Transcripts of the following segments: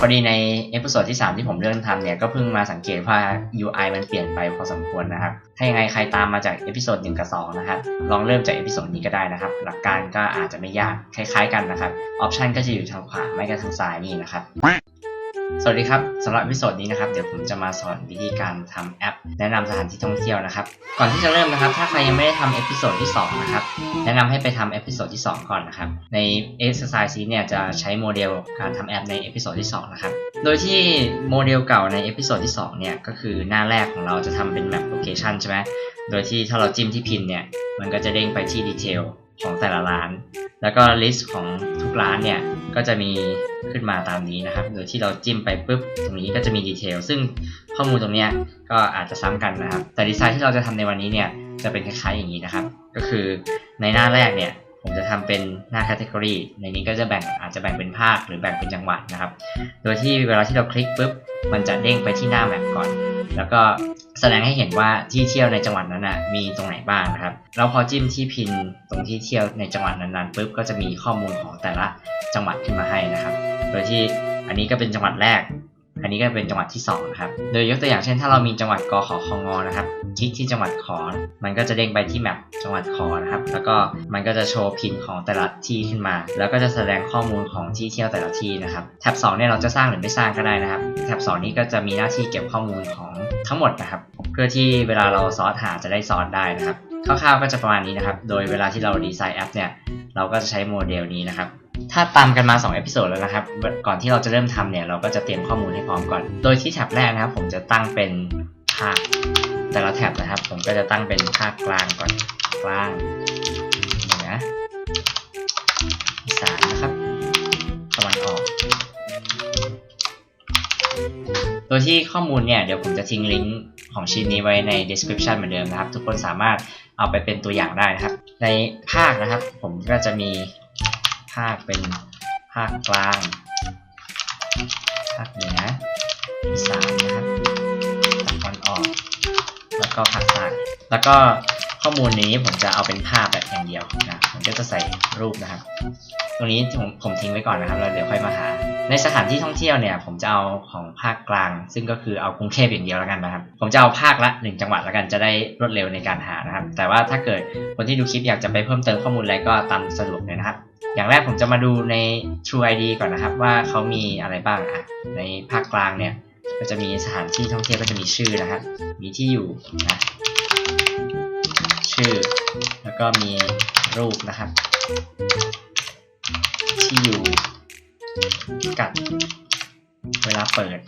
พอดีในเอพิโซดที่ 3 ที่ผมเริ่มทำเนี่ยก็เพิ่งมาสังเกตว่า UI มันเปลี่ยนไปพอสมควรนะครับ ถ้ายังไงใครตามมาจากเอพิโซด1กับ2นะครับ ลองเริ่มจากเอพิโซดนี้ก็ได้นะครับ หลักการก็อาจจะไม่ยากคล้ายๆกันนะครับ ออปชันก็จะอยู่ทางขวาไม่ก็ทางซ้ายนี่นะครับ สวัสดีครับสำหรับวิดีโอนี้นะครับเดี๋ยวผมจะมาสอนวิธีการทำแอป แนะนำสถานที่ท่องเที่ยวนะครับ ก่อนที่จะเริ่มนะครับ ถ้าใครยังไม่ได้ทำเอพิโซดที่2นะครับแนะนำให้ไปทำเอพิโซดที่ 2 ก่อนนะครับ ใน exercise นี้เนี่ยจะใช้โมเดลการทำแอปในเอพิโซดที่2นะครับโดยที่โมเดลเก่าในเอพิโซดที่2เนี่ยก็คือหน้าแรกของเราจะทำเป็น map location ใช่ไหมโดยที่ถ้าเราจิ้มที่พินเนี่ยมันก็จะเด้งไปที่ดีเทลของแต่ละร้าน แล้วก็ list ของทุกร้านเนี่ย ก็จะมีขึ้นมาตามนี้นะครับ โดยที่เราจิ้มไปปุ๊บตรงนี้ก็จะมีดีเทลซึ่งข้อมูลตรงนี้ก็อาจจะซ้ำกันนะครับ แต่ดีไซน์ที่เราจะทำในวันนี้เนี่ยจะเป็นคล้ายๆอย่างนี้นะครับ ก็คือในหน้าแรกเนี่ยผมจะทำเป็นหน้า category ในนี้ก็จะแบ่งอาจจะแบ่งเป็นภาคหรือแบ่งเป็นจังหวัดนะครับ โดยที่เวลาที่เราคลิกปุ๊บมันจะเด้งไปที่หน้าแมปก่อน แล้วก็ แสดงให้เห็นว่าที่เที่ยวในจังหวัดนั้นนะมีตรงไหนบ้างนะครับ แล้วพอจิ้มที่พินตรงที่เที่ยวในจังหวัดนั้นๆปุ๊บก็จะมีข้อมูลของแต่ละจังหวัดขึ้นมาให้นะครับ โดยที่อันนี้ก็เป็นจังหวัดแรก อันนี้ก็เป็นจังหวัดที่2นะครับ โดยยกตัวอย่างเช่น ถ้าเรามีจังหวัดกขอคงนะครับ คลิกที่จังหวัดขอ มันก็จะเด้งไปที่แมปจังหวัดขอนะครับ แล้วก็มันก็จะโชว์พินของแต่ละที่ขึ้นมา แล้วก็จะแสดงข้อมูลของที่เที่ยวแต่ละที่นะครับ แท็บ2เนี่ยเราจะสร้างหรือไม่สร้างก็ได้นะครับ แท็บ2นี้ก็จะมีหน้าที่เก็บข้อมูลของทั้งหมดนะครับ เพื่อที่เวลาเราซอสหาจะได้ซอสได้นะครับ คร่าวๆก็จะประมาณนี้นะครับ โดยเวลาที่เราดีไซน์แอปเนี่ย เราก็จะใช้โมเดลนี้นะครับ ถ้าตามกันมา2เอพิโซดแล้วนะครับ ก่อนที่เราจะเริ่มทำเนี่ย เราก็จะเตรียมข้อมูลให้พร้อมก่อน โดยที่แท็บแรกนะครับ ผมจะตั้งเป็นภาคแต่ละแท็บนะครับ ผมก็จะตั้งเป็นภาคกลางก่อนกลางเหนืออีสานนะครับตะวันออก โดยที่ข้อมูลเนี่ย เดี๋ยวผมจะทิ้งลิงก์ของชิ้นนี้ไว้ใน description เหมือนเดิมนะครับ ทุกคนสามารถเอาไปเป็นตัวอย่างได้นะครับ ในภาคนะครับ ผมก็จะมีาคเป็นภาคกลาง ภาคเหนืออีสานนะครับตะวันออก แล้วก็ภาคใต้แล้วก็ข้อมูลนี้ผมจะเอาเป็นภาพแบบอย่างเดียวนะผมก็จะใส่รูปนะครับ ตรงนี้ผมผมทิ้งไว้ก่อนนะครับแล้วเดี๋ยวค่อยมาหา ในสถานที่ท่องเที่ยวเนี่ย ผมจะเอาของภาคกลาง ซึ่งก็คือเอากรุงเทพอย่างเดียวแล้วกันนะครับ ผมจะเอาภาคละหนึ่งจังหวัดแล้วกันจะได้รวดเร็วในการหานะครับ แต่ว่าถ้าเกิดคนที่ดูคลิปอยากจะไปเพิ่มเติมข้อมูลอะไรก็ตามสะดวกเลยนะครับ อย่างแรกผมจะมาดูใน True ID ก่อนนะครับ ว่าเขามีอะไรบ้างอะในภาคกลางเนี่ยก็จะมีสถานที่ท่องเที่ยวก็จะมีชื่อนะครับ มีที่อยู่นะชื่อ แล้วก็มีรูปนะครับ ที่อยู่กัดเวลาเปิด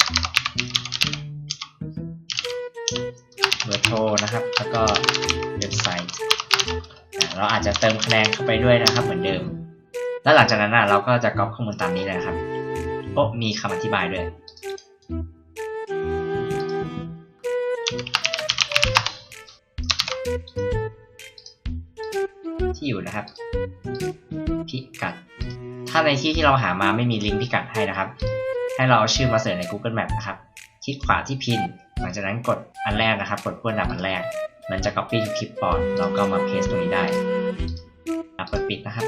เบอร์โทรนะครับ แล้วก็เว็บไซต์ เราอาจจะเติมคะแนนเข้าไปด้วยนะครับเหมือนเดิม แล้วหลังจากนั้นนะเราก็จะก๊อปข้อมูลตามนี้เลยนะครับโอ้มีคำอธิบายด้วยที่อยู่นะครับ พิกัด ถ้าในที่ที่เราหามาไม่มีลิงก์พิกัดให้นะครับ ให้เราเอาชื่อมาเสิร์ชใน Google Map นะครับ คลิกขวาที่พิน หลังจากนั้นกดอันแรกนะครับ กดเพื่อนดับอันแรก มันจะ copy ที่คลิปบอร์ดเราก็มา paste ตรงนี้ได้อะเปิดปิดนะครับ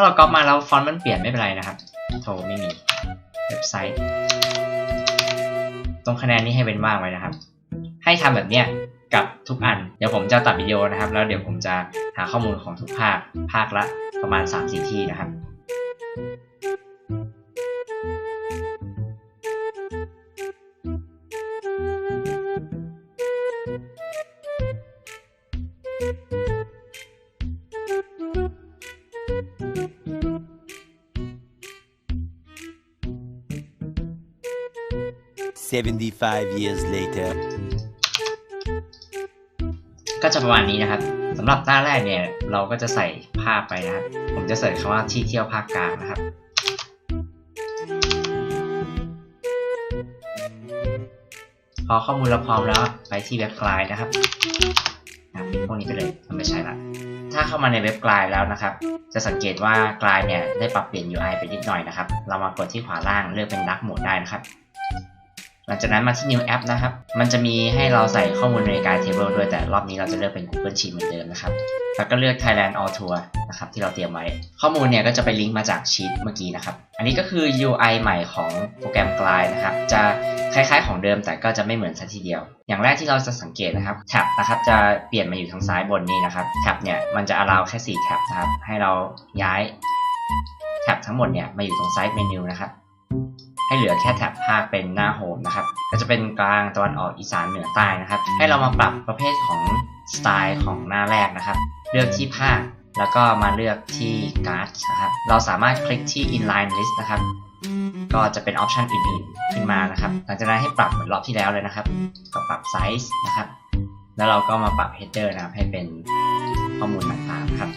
าเราก๊อปมาแล้วฟอนต์มันเปลี่ยนไม่เป็นไรนะครับโทรไม่มีเว็บไซต์ ตรงคะแนนนี้ให้เป็นว่างไว้นะครับ ให้ทำแบบเนี้ยกับทุกอัน เดี๋ยวผมจะตัดวิดีโอนะครับ แล้วเดี๋ยวผมจะหาข้อมูลของทุกภาคภาคละประมาณ 3-4 ที่นะครับ 75 years later. ก็จะประมาณนี้นะครับสำหรับหน้าแรกเนี่ยเราก็จะใส่ภาพไปนะครับ ผมจะเสิร์ชคำว่าที่เที่ยวภาคกลางนะครับ พอข้อมูลเราพร้อมแล้วไปที่เว็บไกลด์นะครับอะปิดพวกนี้ไปเลยมันไม่ใช่ละถ้าเข้ามาในเว็บไกลด์แล้วนะครับ จะสังเกตว่าไกลด์เนี่ยได้ปรับเปลี่ยน UI ไปนิดหน่อยนะครับ เรามากดที่ขวาล่างเลือกเป็นดักโหมดได้นะครับ ลังจากนั้นมาที่ New App นะครับ มันจะมีให้เราใส่ข้อมูลในการ Table ด้วย แต่รอบนี้เราจะเลือกเป็น Google Sheet เหมือนเดิมนะครับ แล้วก็เลือก Thailand All Tour นะครับที่เราเตรียมไว้ ข้อมูลเนี่ยก็จะไปลิงก์มาจากชีตเมื่อกี้นะครับ อันนี้ก็คือ UI ใหม่ของโปรแกรม Glide นะครับ จะคล้ายๆ ของเดิมแต่ก็จะไม่เหมือนซะทีเดียว อย่างแรกที่เราจะสังเกตนะครับ แท็บนะครับจะเปลี่ยนมาอยู่ทางซ้ายบนนี่นะครับ แท็บเนี่ยมันจะ allow แค่ 4 แท็บนะครับ ให้เราย้ายแท็บทั้งหมดเนี่ยมาอยู่ตรงไซด์เมนูนะครับ ให้เหลือแค่แท็บภาคเป็นหน้าโฮมนะครับ ก็จะเป็นกลางตะวันออกอีสานเหนือใต้นะครับ ให้เรามาปรับประเภทของสไตล์ของหน้าแรกนะครับ เลือกที่ภาคแล้วก็มาเลือกที่การ์ดนะครับ เราสามารถคลิกที่ inline list นะครับ ก็จะเป็นออปชันอื่นๆขึ้นมานะครับ หลังจากนั้นให้ปรับเหมือนรอบที่แล้วเลยนะครับ ก็ปรับไซส์นะครับ แล้วเราก็มาปรับ header นะครับให้เป็นข้อมูลต่างๆนะครับ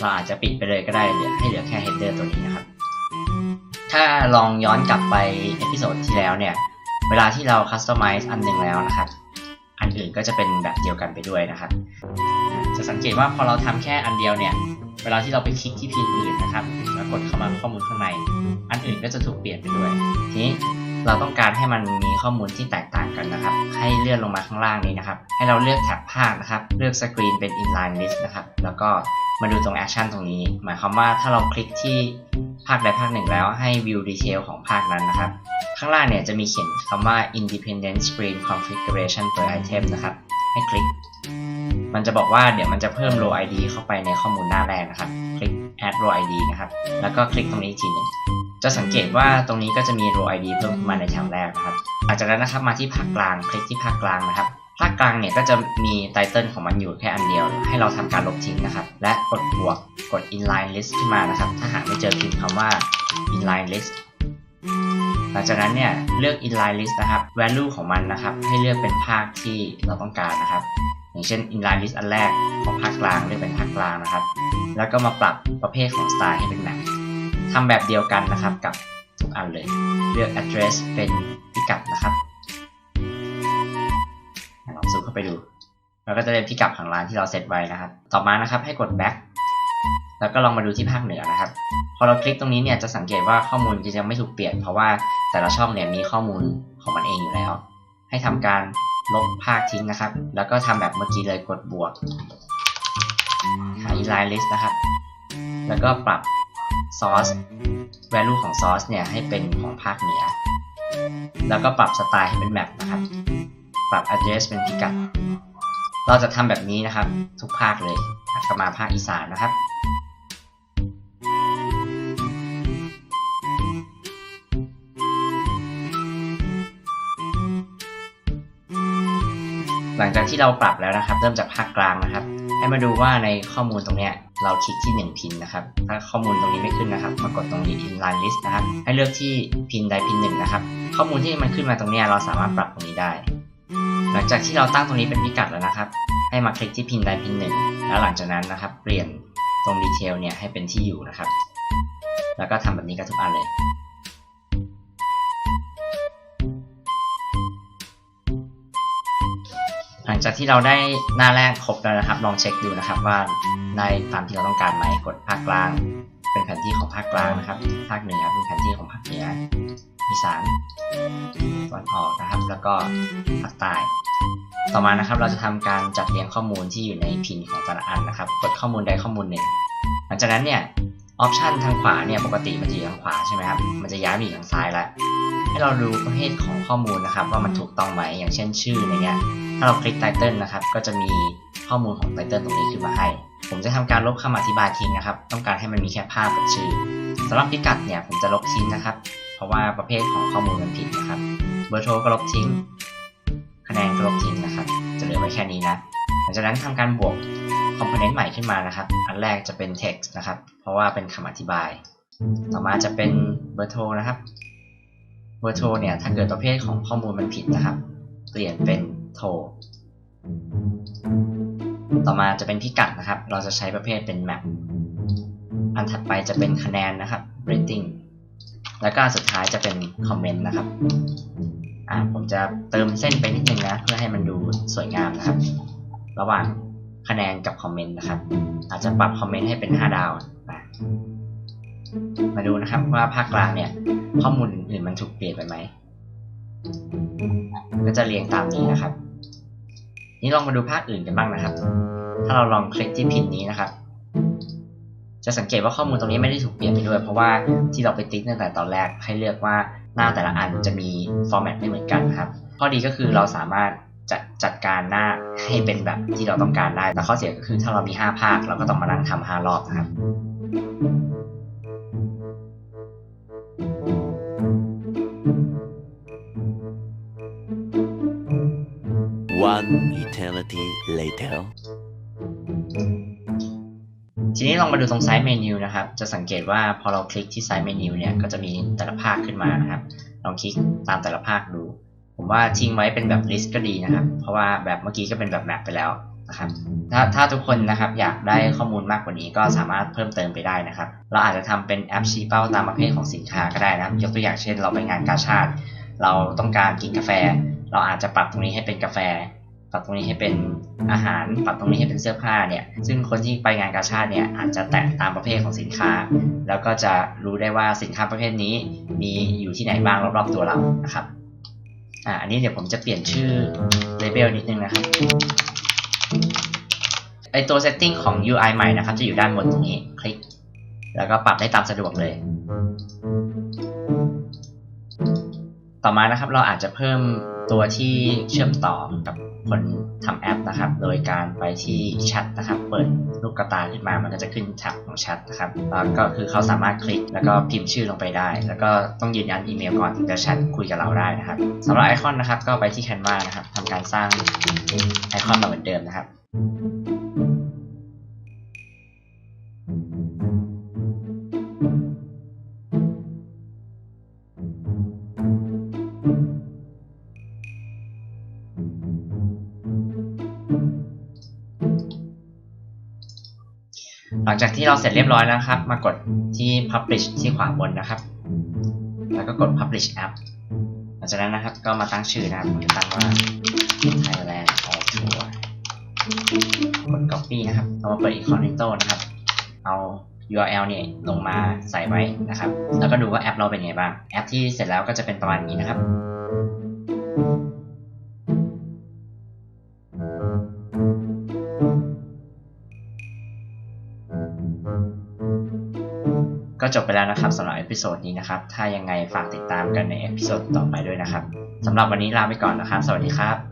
เราอาจจะปิดไปเลยก็ได้เหลือให้เหลือแค่ header ตัวนี้นะครับ ถ้าลองย้อนกลับไปเอพิโซดที่แล้วเนี่ย เวลาที่เรา customize อันหนึ่งแล้วนะครับ อันอื่นก็จะเป็นแบบเดียวกันไปด้วยนะครับ จะสังเกตว่าพอเราทำแค่อันเดียวเนี่ย เวลาที่เราไปคลิกที่พินอื่นนะครับ แล้วกดเข้ามาข้อมูลข้างใน อันอื่นก็จะถูกเปลี่ยนไปด้วย ทีนี้เราต้องการให้มันมีข้อมูลที่แตกต่างกันนะครับ ให้เลื่อนลงมาข้างล่างนี้นะครับ ให้เราเลือกแท็บภาคนะครับ เลือกสกรีนเป็น inline list นะครับ แล้วก็มาดูตรง action ตรงนี้ หมายความว่าถ้าเราคลิกที่ ภาคใดภาคหนึ่งแล้วให้ view detail ของภาคนั้นนะครับ ข้างล่างเนี่ยจะมีเขียนคำว่า independent screen configuration per item นะครับ ให้คลิก มันจะบอกว่าเดี๋ยวมันจะเพิ่ม row id เข้าไปในข้อมูลหน้าแรกนะครับ คลิก add row id นะครับ แล้วก็คลิกตรงนี้อีกทีหนึ่งจะสังเกตว่าตรงนี้ก็จะมี row id เพิ่มขึ้นมาในแถวแรกนะครับหลังจากนั้นนะครับมาที่ภาคกลาง คลิกที่ภาคกลางนะครับ ภาคกลางเนี่ยก็จะมีไตเติลของมันอยู่แค่อันเดียว ให้เราทำการลบทิ้งนะครับ และกดบวกกด inline list ขึ้นมานะครับ ถ้าหากไม่เจอพิมพ์คำว่า inline list หลังจากนั้นเนี่ยเลือก inline list นะครับ value ของมันนะครับ ให้เลือกเป็นภาคที่เราต้องการนะครับ อย่างเช่น inline list อันแรกของภาคกลางเลือกเป็นภาคกลางนะครับ แล้วก็มาปรับประเภทของสไตล์ให้เป็นแบบทำแบบเดียวกันนะครับกับทุกอันเลย เลือก address เป็นพิกัดนะครับ เข้าไปดูแล้วก็จะได้พิกัดของร้านที่เราเซตไว้นะครับ ต่อมานะครับให้กด back แล้วก็ลองมาดูที่ภาคเหนือนะครับ พอเราคลิกตรงนี้เนี่ยจะสังเกตว่าข้อมูลจะยังไม่ถูกเปลี่ยน เพราะว่าแต่ละช่องเนี่ยมีข้อมูลของมันเองอยู่แล้ว ให้ทำการลบภาคทิ้งนะครับ แล้วก็ทำแบบเมื่อกี้เลยกดบวกหา inline list นะครับ แล้วก็ปรับ source value ของ source เนี่ยให้เป็นของภาคเหนือ แล้วก็ปรับสไตล์ให้เป็น map นะครับ ปรับ address เป็นพิกัด เราจะทำแบบนี้นะครับ ทุกภาคเลยถัดกลับมาภาคอีสานนะครับหลังจากที่เราปรับแล้วนะครับ เริ่มจากภาคกลางนะครับ ให้มาดูว่าในข้อมูลตรงเนี้ยเราคลิกที่ 1 พินนะครับ ถ้าข้อมูลตรงนี้ไม่ขึ้นนะครับมากดตรงนี้ inline list นะครับ ให้เลือกที่พินใดพินหนึ่งนะครับ ข้อมูลที่มันขึ้นมาตรงเนี้ยเราสามารถปรับตรงนี้ได้ หลังจากที่เราตั้งตรงนี้เป็นพิกัดแล้วนะครับ ให้มาคลิกที่พินใดพินหนึ่งแล้วหลังจากนั้นนะครับ เปลี่ยนตรงดีเทลเนี่ยให้เป็นที่อยู่นะครับ แล้วก็ทำแบบนี้กับทุกอันเลยหลังจากที่เราได้หน้าแรกครบแล้วนะครับ ลองเช็คดูนะครับว่าได้ตามที่เราต้องการไหมกดภาคกลาง เป็นแผนที่ของภาคกลางนะครับ ภาคเหนือเป็นแผนที่ของภาคเหนือ อีสานตะวันออกนะครับ แล้วก็ภาคใต้ ต่อมานะครับ เราจะทำการจัดเรียงข้อมูลที่อยู่ในพินของแต่ละอันนะครับ กดข้อมูลใดข้อมูลหนึ่ง หลังจากนั้นเนี่ยออปชันทางขวาเนี่ยปกติมันจะอยู่ทางขวาใช่ไหมครับ มันจะย้ายมาอยู่ทางซ้ายแล้ว ให้เราดูประเภทของข้อมูลนะครับ ว่ามันถูกต้องไหม อย่างเช่นชื่อเนี้ย ถ้าเราคลิกไตเติลนะครับ ก็จะมีข้อมูลของไตเติลตรงนี้ขึ้นมาให้ ผมจะทำการลบคำอธิบายทิ้งนะครับ ต้องการให้มันมีแค่ภาพกับชื่อสำหรับพิกัดเนี่ยผมจะลบทิ้งนะครับ ราะว่าประเภทของข้อมูลมันผิดนะครับ เบอร์โทรก็ลบทิ้ง คะแนนก็ลบทิ้งนะครับ จะเหลือไว้แค่นี้นะ หลังจากนั้นทำการบวกคอมโพเนนต์ใหม่ขึ้นมานะครับ อันแรกจะเป็น text นะครับ เพราะว่าเป็นคำอธิบาย ต่อมาจะเป็นเบอร์โทรนะครับ เบอร์โทรเนี่ย ถ้าเกิดประเภทของข้อมูลมันผิดนะครับ เปลี่ยนเป็นโทร ต่อมาจะเป็นพิกัดนะครับ เราจะใช้ประเภทเป็น map อันถัดไปจะเป็นคะแนนนะครับ rating แล้วก็สุดท้ายจะเป็นคอมเมนต์นะครับอ่าผมจะเติมเส้นไปนิดนึงนะ เพื่อให้มันดูสวยงามนะครับ ระหว่างคะแนนกับคอมเมนต์นะครับ อาจจะปรับคอมเมนต์ให้เป็น 5 ดาวนะมาดูนะครับว่าภาคกลางเนี่ย ข้อมูลอื่นๆมันถูกเปลี่ยนไปไหมก็จะเรียงตามนี้นะครับ นี่ลองมาดูภาคอื่นกันบ้างนะครับ ถ้าเราลองคลิกที่พินนี้นะครับ จะสังเกตว่าข้อมูลตรงนี้ไม่ได้ถูกเปลี่ยนไปด้วย เพราะว่าที่เราไปติ๊กตั้งแต่ตอนแรกให้เลือกว่าหน้าแต่ละอันจะมีฟอร์แมตไม่เหมือนกันครับ ข้อดีก็คือเราสามารถจัดจัดการหน้าให้เป็นแบบที่เราต้องการได้ แต่ข้อเสียก็คือถ้าเรามี 5 ภาค เราก็ต้องมานั่งทำ5รอบนะครับ One eternity later. ทีนี้ลองมาดูตรงซ้ายเมนูนะครับ จะสังเกตว่าพอเราคลิกที่ซ้ายเมนูเนี่ยก็จะมีแต่ละภาคขึ้นมานะครับ ลองคลิกตามแต่ละภาคดู ผมว่าทิ้งไว้เป็นแบบลิสต์ก็ดีนะครับ เพราะว่าแบบเมื่อกี้ก็เป็นแบบแมปไปแล้วนะครับ ถ้าถ้าทุกคนนะครับอยากได้ข้อมูลมากกว่านี้ก็สามารถเพิ่มเติมไปได้นะครับ เราอาจจะทำเป็นแอปชี้เป้าตามประเภทของสินค้าก็ได้นะครับ ยกตัวอย่างเช่น เราไปงานกาชาติเราต้องการกินกาแฟ เราอาจจะปรับตรงนี้ให้เป็นกาแฟ ปรับตรงนี้ให้เป็นอาหาร ปรับตรงนี้ให้เป็นเสื้อผ้าเนี่ย ซึ่งคนที่ไปงานกาชาติเนี่ยอาจจะแตะตามประเภทของสินค้า แล้วก็จะรู้ได้ว่าสินค้าประเภทนี้มีอยู่ที่ไหนบ้างรอบๆตัวเรานะครับ อ่า อันนี้เดี๋ยวผมจะเปลี่ยนชื่อเลเบลนิดนึงนะครับ ไอตัว setting ของ UI ใหม่นะครับ จะอยู่ด้านบนตรงนี้ คลิก แล้วก็ปรับได้ตามสะดวกเลย ต่อมานะครับเราอาจจะเพิ่มตัวที่เชื่อมต่อกับ คนทำแอปนะครับ โดยการไปที่แชทนะครับ เปิดลูกกระตาขึ้นมา มันก็จะขึ้นแท็บของแชทนะครับแล้วก็คือเขาสามารถคลิกแล้วก็พิมพ์ชื่อลงไปได้ แล้วก็ต้องยืนยันอีเมลก่อนถึงจะแชทคุยกับเราได้นะครับสำหรับไอคอนนะครับ ก็ไปที่ Canva นะครับทำการสร้างไอคอนมาเหมือนเดิมนะครับ ลังจากที่เราเสร็จเรียบร้อยแล้วนะครับ มากดที่ publish ที่ขวาบนนะครับ แล้วก็กด publish app หลังจากนั้นนะครับก็มาตั้งชื่อนะครับผมจะตั้งว่า Thailand All Tour กด copy นะครับเอามาเปิด incognito นะครับ เอา URL เนี่ยลงมาใส่ไว้นะครับ แล้วก็ดูว่าแอปเราเป็นไงบ้าง แอปที่เสร็จแล้วก็จะเป็นประมาณนี้นะครับ ก็จบไปแล้วนะครับสำหรับเอพิโซดนี้นะครับ ถ้ายังไงฝากติดตามกันในเอพิโซดต่อไปด้วยนะครับสำหรับวันนี้ลาไปก่อนนะครับ สวัสดีครับ